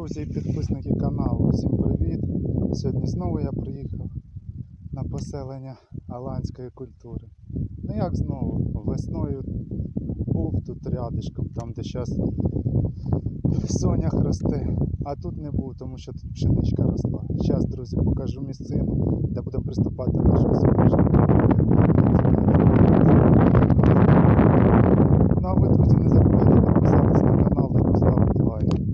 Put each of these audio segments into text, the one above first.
Друзі і підписники каналу, всім привіт! Сьогодні знову я приїхав на поселення аланської культури. Ну як знову? Весною був тут рядишком, там де зараз сонях росте, а тут не був, тому що тут пшеничка росла. Зараз, друзі, покажу місцину, де будемо приступати до нашого сьогоднішнього. Ну а ви, друзі, не забувайте підписатись на канал та поставити лайк.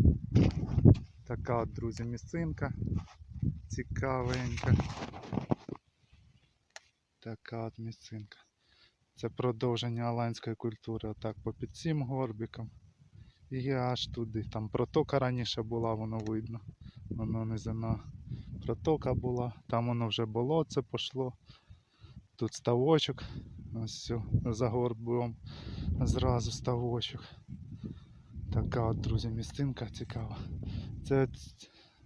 От, друзі, місцинка. Цікавенька. Така от місцинка. Це продовження аланської культури. Отак по під цим горбиком. І аж туди. Там протока раніше була, воно видно. Воно низина. Протока була, там воно вже болоце пішло. Тут ставочок. Ось все, за горбом. Зразу ставочок. Така от, друзі, місцинка цікава. Це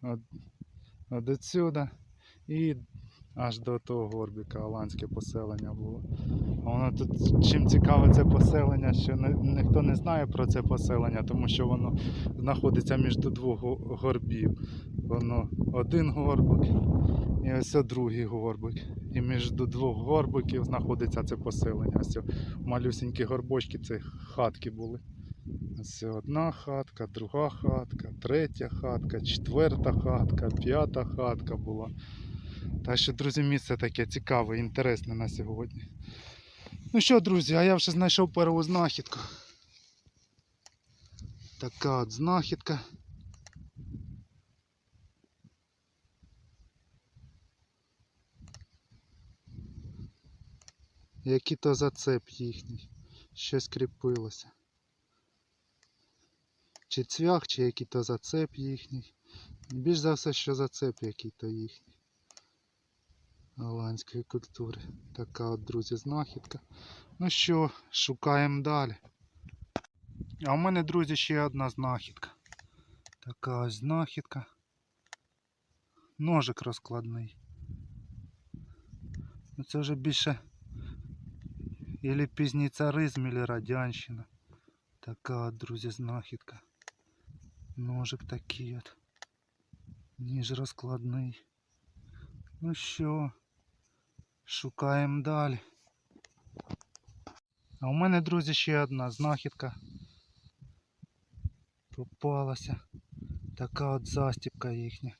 от, от, от і аж до того горбика аланське поселення було. Воно тут чим цікаве це поселення, що не, ніхто не знає про це поселення, тому що воно знаходиться між двох горбів. Воно один горбик і ось другий горбик. І між двох горбиків знаходиться це поселення. Ось о малюсінькі горбочки, це хатки були. Ось одна хатка, друга хатка, третя хатка, четверта хатка, п'ята хатка була. Так що, друзі, місце таке цікаве, інтересне на сьогодні. Ну що, друзі, а я вже знайшов перву знахідку. Така от знахідка. Який то зацеп їхній. Щось кріпилося. Чи цвях, чи який то зацеп їхній. Більш за все, що зацеп який то їхній. Голландської культури. Така от, друзі, знахідка. Ну що, шукаємо далі. А у мене, друзі, ще одна знахідка. Така ось знахідка. Ножик розкладний. Ну це вже більше Ілі пізній царизм, ілі радянщина. Така от, друзі, знахідка. Ножик такий от. Ніж розкладний. Ну що, шукаємо далі. А у мене, друзі, ще одна знахідка. Попалася. Така от застіпка їхня.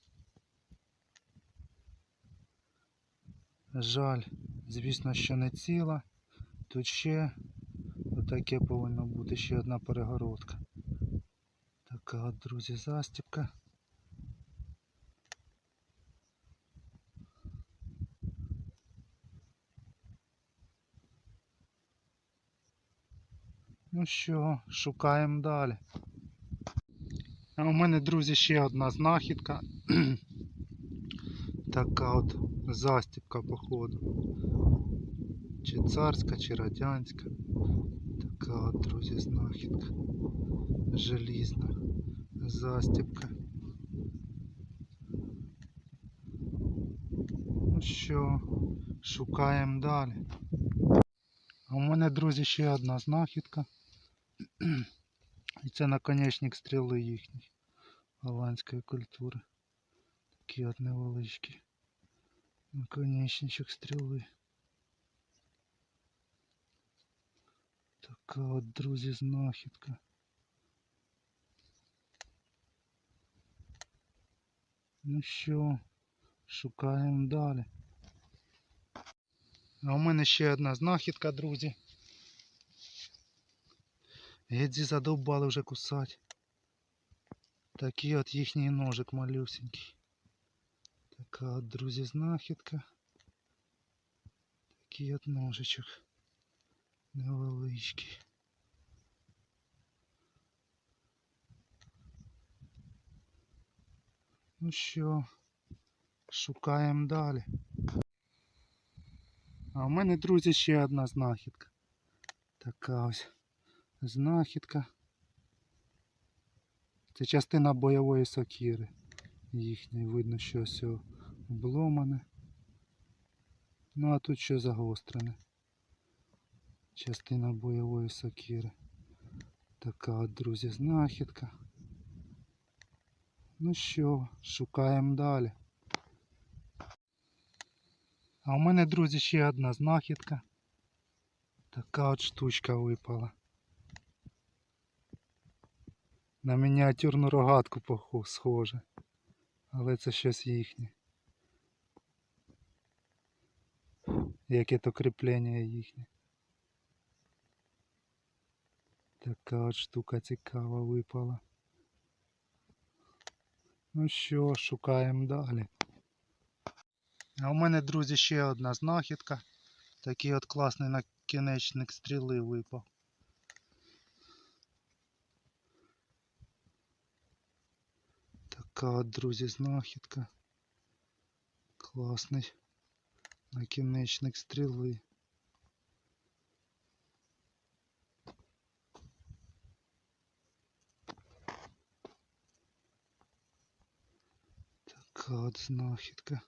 Жаль, звісно, що не ціла. Тут ще отаке повинно бути ще одна перегородка. Така от, друзі, застіпка. Ну що, шукаємо далі. А у мене, друзі, ще одна знахідка. така от застіпка, походу. Чи царська, чи радянська. Така от, друзі, знахідка. Желізна. Застіпка. Ну що, шукаємо далі. А у мене, друзі, ще одна знахідка. І це наконечник стріли їхній голландської культури. Такі от невеличкі. Наконечничок стріли. Така от, друзі, знахідка. Ну що, шукаємо далі. А у мене ще одна знахідка, друзі. Гедзі задовбали вже кусати. Такий от їхній ножик малюсенький. Така от, друзі, знахідка. Такий от ножичок. Невеличкий. Ну що, шукаємо далі. А у мене, друзі, ще одна знахідка. Така ось знахідка. Це частина бойової сокири. Їхньої видно, що все обломане. Ну а тут що загострене. Частина бойової сокири. Така от, друзі, знахідка. Ну що, шукаємо далі. А у мене, друзі, ще одна знахідка. Така от штучка випала. На мініатюрну рогатку схоже. Але це щось їхнє. Яке то кріплення їхнє. Така от штука цікава випала. Ну що, шукаємо далі. А у мене, друзі, ще одна знахідка. Такий от класний накінечник стріли випав. Така от, друзі, знахідка. Класний накінечник стріли. Така от знахідка.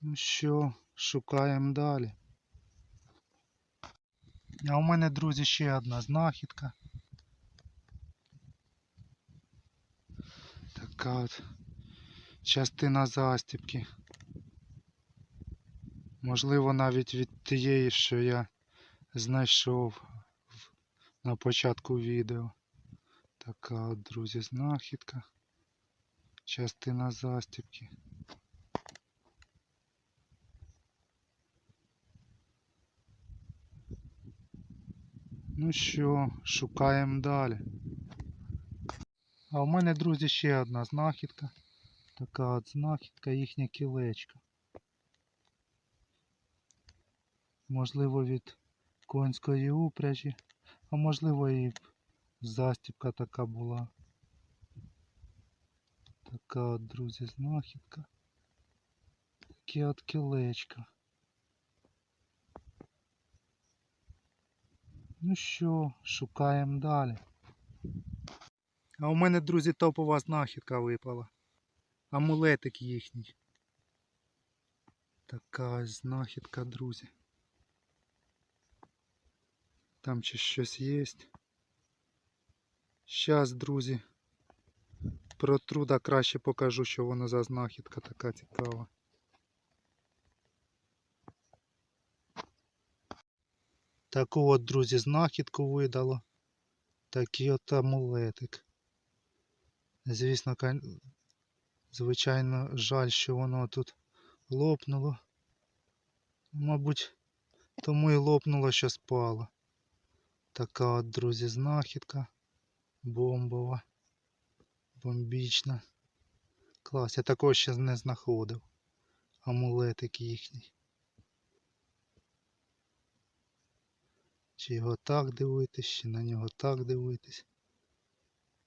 Ну що, шукаємо далі. А у мене, друзі, ще одна знахідка. Така от частина застібки. Можливо, навіть від тієї, що я знайшов на початку відео. Така друзі, знахідка. Частина застібки. Ну що, шукаємо далі. А у мене, друзі, ще одна знахідка. Така от знахідка, їхня кілечка. Можливо, від конської упряжі, а можливо і застібка така була. Така от, друзі, знахідка. Таке от кілечко. Ну що, шукаємо далі. А у мене, друзі, топова знахідка випала. Амулетик їхній. Така знахідка, друзі. Там чи щось є. Щас, друзі. Про труда краще покажу, що воно за знахідка така цікава. Таку от, друзі, знахідку видало. Такий от амулетик. Звісно, звичайно, жаль, що воно тут лопнуло. Мабуть, тому і лопнуло, що спало. Така от, друзі, знахідка. Бомбова. Бомбічна. Клас, я такого ще не знаходив. Амулетик їхній. Чи його так дивитись, чи на нього так дивитись.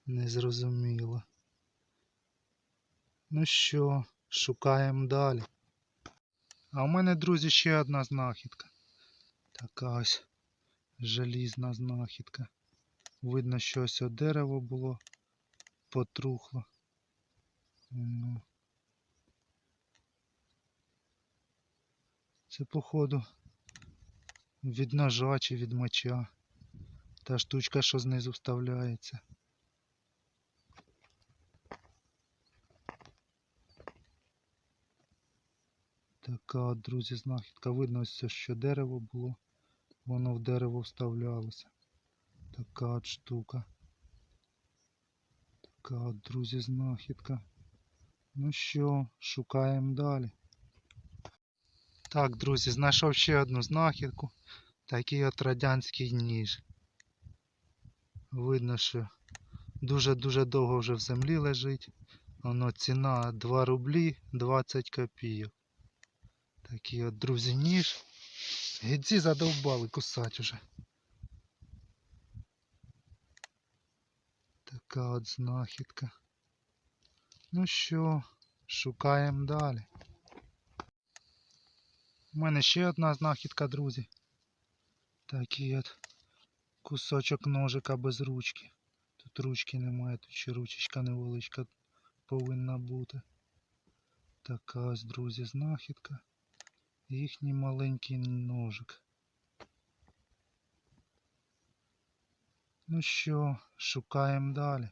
Незрозуміло. Ну що, шукаємо далі. А у мене, друзі, ще одна знахідка. Така ось желізна знахідка. Видно, що ось дерево було потрухло. Ну. Це походу від ножа чи від меча. Та штучка, що знизу вставляється. Така, от, друзі, знахідка. Видно що дерево було. Воно в дерево вставлялося. Така от штука. Така от, друзі, знахідка. Ну що, шукаємо далі. Так, друзі, знайшов ще одну знахідку. Такий от радянський ніж. Видно, що дуже-дуже довго вже в землі лежить. Воно ціна 2 рублі 20 копійок. Такий от, друзі, ніж. Гідзі задовбали кусать уже. Така от знахідка. Ну що, шукаємо далі. У мене ще одна знахідка, друзі. Такий от кусочок ножика без ручки. Тут ручки немає, тут ще ручечка невеличка повинна бути. Така ось, друзі, знахідка. Їхній маленький ножик. Ну що, шукаємо далі.